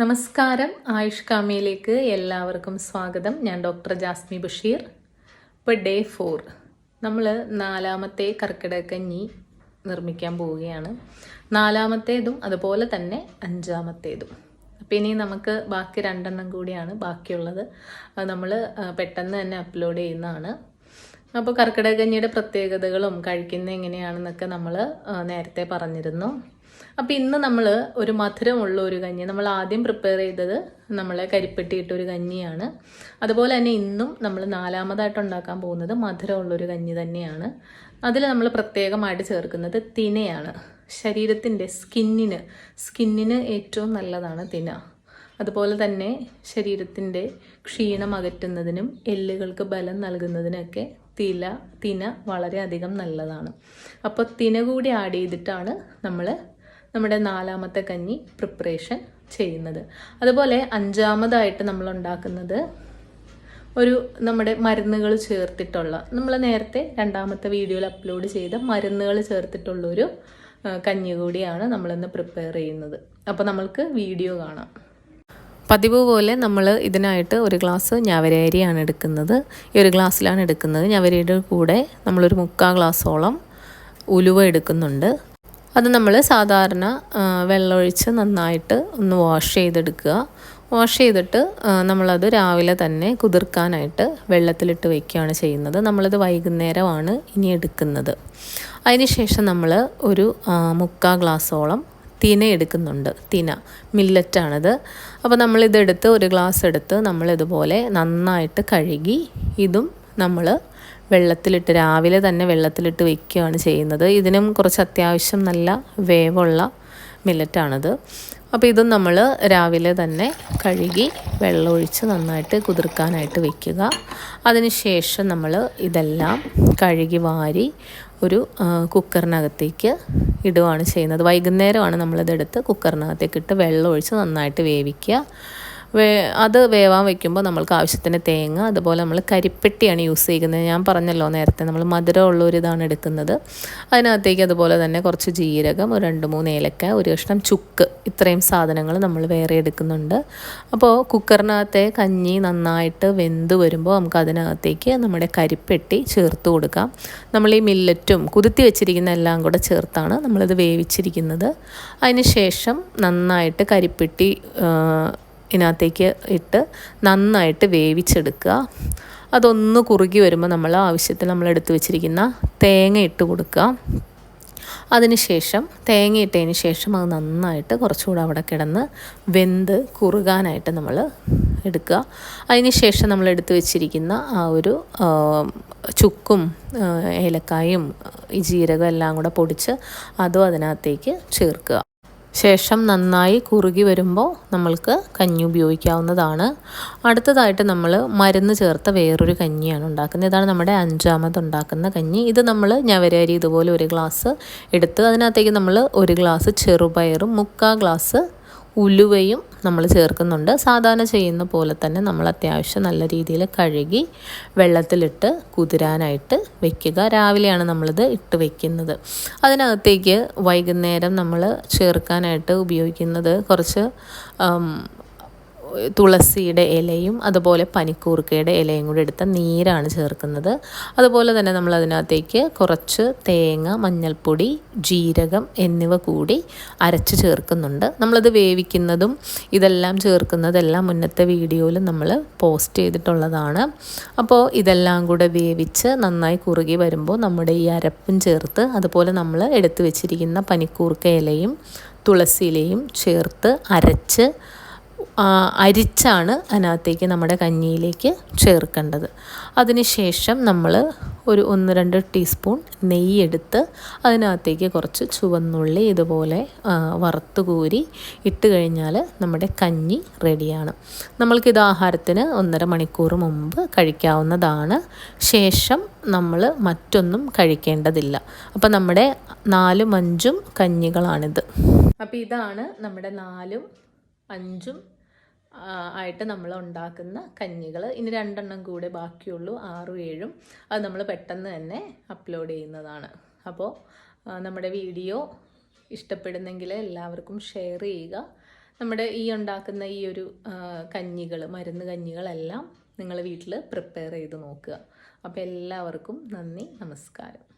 നമസ്കാരം. ആയുഷ് കാമയിലേക്ക് എല്ലാവർക്കും സ്വാഗതം. ഞാൻ ഡോക്ടർ ജാസ്മി ബഷീർ. ഇപ്പോൾ ഡേ ഫോർ നമ്മൾ നാലാമത്തെ കർക്കിടകഞ്ഞി നിർമ്മിക്കാൻ പോവുകയാണ്. നാലാമത്തേതും അതുപോലെ തന്നെ അഞ്ചാമത്തേതും. അപ്പോൾ ഇനി നമുക്ക് ബാക്കി രണ്ടെണ്ണം കൂടിയാണ് ബാക്കിയുള്ളത്. അത് നമ്മൾ പെട്ടെന്ന് തന്നെ അപ്ലോഡ് ചെയ്യുന്നതാണ്. അപ്പോൾ കർക്കിടകഞ്ഞിയുടെ പ്രത്യേകതകളും കഴിക്കുന്ന എങ്ങനെയാണെന്നൊക്കെ നമ്മൾ നേരത്തെ പറഞ്ഞിരുന്നു. അപ്പോൾ ഇന്ന് നമ്മൾ ഒരു മധുരമുള്ള ഒരു കഞ്ഞി. നമ്മൾ ആദ്യം പ്രിപ്പയർ ചെയ്തത് നമ്മളെ കരിപ്പെട്ടിയിട്ട ഒരു കഞ്ഞിയാണ്. അതുപോലെ തന്നെ ഇന്നും നമ്മൾ നാലാമതായിട്ട് ഉണ്ടാക്കാൻ പോകുന്നത് മധുരമുള്ള ഒരു കഞ്ഞി തന്നെയാണ്. അതിൽ നമ്മൾ പ്രത്യേകമായിട്ട് ചേർക്കുന്നത് തിനയാണ്. ശരീരത്തിന്റെ സ്കിന്നിന് സ്കിന്നിന് ഏറ്റവും നല്ലതാണ് തിന. അതുപോലെ തന്നെ ശരീരത്തിന്റെ ക്ഷീണം അകറ്റുന്നതിനും എല്ലുകൾക്ക് ബലം നൽകുന്നതിനൊക്കെ തില തിന വളരെയധികം നല്ലതാണ്. അപ്പോൾ തിന കൂടി ആഡ് ചെയ്തിട്ടാണ് നമ്മൾ നമ്മുടെ നാലാമത്തെ കഞ്ഞി പ്രിപ്പറേഷൻ ചെയ്യുന്നത്. അതുപോലെ അഞ്ചാമതായിട്ട് നമ്മൾ ഉണ്ടാക്കുന്നത് ഒരു നമ്മുടെ മരുന്നുകൾ ചേർത്തിട്ടുള്ള നമ്മൾ നേരത്തെ രണ്ടാമത്തെ വീഡിയോയിൽ അപ്ലോഡ് ചെയ്ത മരുന്നുകൾ ചേർത്തിട്ടുള്ളൊരു കഞ്ഞി കൂടിയാണ് നമ്മളിന്ന് പ്രിപ്പയർ ചെയ്യുന്നത്. അപ്പോൾ നമ്മൾക്ക് വീഡിയോ കാണാം. പതിവ് പോലെ നമ്മൾ ഇതിനായിട്ട് ഒരു ഗ്ലാസ് ഞവരരിയാണ് എടുക്കുന്നത്. ഈ ഒരു ഗ്ലാസ്സിലാണ് എടുക്കുന്നത്. ഞവരയുടെ കൂടെ നമ്മളൊരു മുക്കാൽ ഗ്ലാസ്സോളം ഉലുവ എടുക്കുന്നുണ്ട്. അത് നമ്മൾ സാധാരണ വെള്ളമൊഴിച്ച് നന്നായിട്ട് ഒന്ന് വാഷ് ചെയ്തെടുക്കുക. വാഷ് ചെയ്തിട്ട് നമ്മളത് രാവിലെ തന്നെ കുതിർക്കാനായിട്ട് വെള്ളത്തിലിട്ട് വയ്ക്കുകയാണ് ചെയ്യുന്നത്. നമ്മളത് വൈകുന്നേരമാണ് ഇനി എടുക്കുന്നത്. അതിനുശേഷം നമ്മൾ ഒരു മുക്കാ ഗ്ലാസ്സോളം തിന എടുക്കുന്നുണ്ട്. തിന മില്ലറ്റാണിത്. അപ്പോൾ നമ്മളിതെടുത്ത് ഒരു ഗ്ലാസ് എടുത്ത് നമ്മളിതുപോലെ നന്നായിട്ട് കഴുകി ഇതും നമ്മൾ വെള്ളത്തിലിട്ട് രാവിലെ തന്നെ വെള്ളത്തിലിട്ട് വെക്കുകയാണ് ചെയ്യുന്നത്. ഇതിനും കുറച്ച് അത്യാവശ്യം നല്ല വേവുള്ള മില്ലറ്റാണിത്. അപ്പോൾ ഇതും നമ്മൾ രാവിലെ തന്നെ കഴുകി വെള്ളമൊഴിച്ച് നന്നായിട്ട് കുതിർക്കാനായിട്ട് വെക്കുക. അതിനുശേഷം നമ്മൾ ഇതെല്ലാം കഴുകി വാരി ഒരു കുക്കറിനകത്തേക്ക് ഇടുകയാണ് ചെയ്യുന്നത്. വൈകുന്നേരമാണ് നമ്മളിതെടുത്ത് കുക്കറിനകത്തേക്ക് ഇട്ട് വെള്ളം ഒഴിച്ച് നന്നായിട്ട് വേവിക്കുക. വേ അത് വേവാൻ വെക്കുമ്പോൾ നമ്മൾക്ക് ആവശ്യത്തിന് തേങ്ങ അതുപോലെ നമ്മൾ കരിപ്പെട്ടിയാണ് യൂസ് ചെയ്യുന്നത്. ഞാൻ പറഞ്ഞല്ലോ നേരത്തെ നമ്മൾ മധുരമുള്ള ഒരു ഇതാണ് എടുക്കുന്നത്. അതിനകത്തേക്ക് അതുപോലെ തന്നെ കുറച്ച് ജീരകം ഒരു രണ്ട് മൂന്ന് ഏലക്ക ഒരു കഷ്ണം ചുക്ക് ഇത്രയും സാധനങ്ങൾ നമ്മൾ വേറെ എടുക്കുന്നുണ്ട്. അപ്പോൾ കുക്കറിനകത്തെ കഞ്ഞി നന്നായിട്ട് വെന്ത് വരുമ്പോൾ നമുക്ക് അതിനകത്തേക്ക് നമ്മുടെ കരിപ്പെട്ടി ചേർത്ത് കൊടുക്കാം. നമ്മൾ ഈ മില്ലറ്റും കുതിർത്തി വെച്ചിരിക്കുന്ന എല്ലാം കൂടെ ചേർത്താണ് നമ്മളിത് വേവിച്ചിരിക്കുന്നത്. അതിന് ശേഷം നന്നായിട്ട് കരിപ്പെട്ടി ഇതിനകത്തേക്ക് ഇട്ട് നന്നായിട്ട് വേവിച്ചെടുക്കുക. അതൊന്ന് കുറുകി വരുമ്പോൾ നമ്മൾ ആവശ്യത്തിന് നമ്മൾ എടുത്തു വെച്ചിരിക്കുന്ന തേങ്ങ ഇട്ട് കൊടുക്കുക. അതിനുശേഷം തേങ്ങ ഇട്ടതിന് ശേഷം അത് നന്നായിട്ട് കുറച്ചുകൂടെ അവിടെ കിടന്ന് വെന്ത് കുറുകാനായിട്ട് നമ്മൾ എടുക്കുക. അതിന് ശേഷം നമ്മൾ എടുത്തു വെച്ചിരിക്കുന്ന ആ ഒരു ചുക്കും ഏലക്കായും ഈ ജീരകം എല്ലാം കൂടെ പൊടിച്ച് അതും അതിനകത്തേക്ക് ചേർക്കുക. ശേഷം നന്നായി കുറുകി വരുമ്പോൾ നമ്മൾക്ക് കഞ്ഞി ഉപയോഗിക്കാവുന്നതാണ്. അടുത്തതായിട്ട് നമ്മൾ മരുന്ന് ചേർത്ത വേറൊരു കഞ്ഞിയാണ് ഉണ്ടാക്കുന്നത്. ഇതാണ് നമ്മുടെ അഞ്ചാമത് ഉണ്ടാക്കുന്ന കഞ്ഞി. ഇത് നമ്മൾ ഞവരരി ഇതുപോലെ ഒരു ഗ്ലാസ് എടുത്ത് അതിനകത്തേക്ക് നമ്മൾ ഒരു ഗ്ലാസ് ചെറുപയറും മുക്കാൽ ഗ്ലാസ് ഉലുവയും നമ്മൾ ചേർക്കുന്നുണ്ട്. സാധാരണ ചെയ്യുന്ന പോലെ തന്നെ നമ്മൾ അത്യാവശ്യം നല്ല രീതിയിൽ കഴുകി വെള്ളത്തിലിട്ട് കുതിരാനായിട്ട് വെക്കുക. രാവിലെയാണ് നമ്മളിത് ഇട്ട് വെക്കുന്നത്. അതിനകത്തേക്ക് വൈകുന്നേരം നമ്മൾ ചേർക്കാനായിട്ട് ഉപയോഗിക്കുന്നത് കുറച്ച് തുളസിയുടെ ഇലയും അതുപോലെ പനിക്കൂർക്കയുടെ ഇലയും കൂടി എടുത്ത നീരാണ് ചേർക്കുന്നത്. അതുപോലെ തന്നെ നമ്മൾ അതിനകത്തേക്ക് കുറച്ച് തേങ്ങ മഞ്ഞൾപ്പൊടി ജീരകം എന്നിവ കൂടി അരച്ച് ചേർക്കുന്നുണ്ട്. നമ്മളത് വേവിക്കുന്നതും ഇതെല്ലാം ചേർക്കുന്നതെല്ലാം മുന്നത്തെ വീഡിയോയിൽ നമ്മൾ പോസ്റ്റ് ചെയ്തിട്ടുള്ളതാണ്. അപ്പോൾ ഇതെല്ലാം കൂടെ വേവിച്ച് നന്നായി കുറുകി വരുമ്പോൾ നമ്മുടെ ഈ അരപ്പും ചേർത്ത് അതുപോലെ നമ്മൾ എടുത്തു വെച്ചിരിക്കുന്ന പനിക്കൂർക്ക ഇലയും തുളസി ഇലയും ചേർത്ത് അരച്ച് അരിച്ചാണ് അതിനകത്തേക്ക് നമ്മുടെ കഞ്ഞിയിലേക്ക് ചേർക്കേണ്ടത്. അതിനുശേഷം നമ്മൾ ഒരു ഒന്ന് രണ്ട് ടീസ്പൂൺ നെയ്യെടുത്ത് അതിനകത്തേക്ക് കുറച്ച് ചുവന്നുള്ളി ഇതുപോലെ വറുത്ത് കോരി ഇട്ട് കഴിഞ്ഞാൽ നമ്മുടെ കഞ്ഞി റെഡിയാണ്. നമ്മൾക്കിത് ആഹാരത്തിന് ഒന്നര മണിക്കൂർ മുമ്പ് കഴിക്കാവുന്നതാണ്. ശേഷം നമ്മൾ മറ്റൊന്നും കഴിക്കേണ്ടതില്ല. അപ്പം നമ്മുടെ നാലും അഞ്ചും കഞ്ഞികളാണിത്. അപ്പോൾ ഇതാണ് നമ്മുടെ നാലും അഞ്ചും ആയിട്ട് നമ്മൾ ഉണ്ടാക്കുന്ന കഞ്ഞികൾ. ഇനി രണ്ടെണ്ണം കൂടെ ബാക്കിയുള്ളൂ ആറും ഏഴും. അത് നമ്മൾ പെട്ടെന്ന് തന്നെ അപ്ലോഡ് ചെയ്യുന്നതാണ്. അപ്പോൾ നമ്മുടെ വീഡിയോ ഇഷ്ടപ്പെടുന്നെങ്കിൽ എല്ലാവർക്കും ഷെയർ ചെയ്യുക. നമ്മുടെ ഈ ഉണ്ടാക്കുന്ന ഈ ഒരു കഞ്ഞികൾ മരുന്ന് കഞ്ഞികളെല്ലാം നിങ്ങൾ വീട്ടിൽ പ്രിപ്പയർ ചെയ്ത് നോക്കുക. അപ്പോൾ എല്ലാവർക്കും നന്ദി നമസ്കാരം.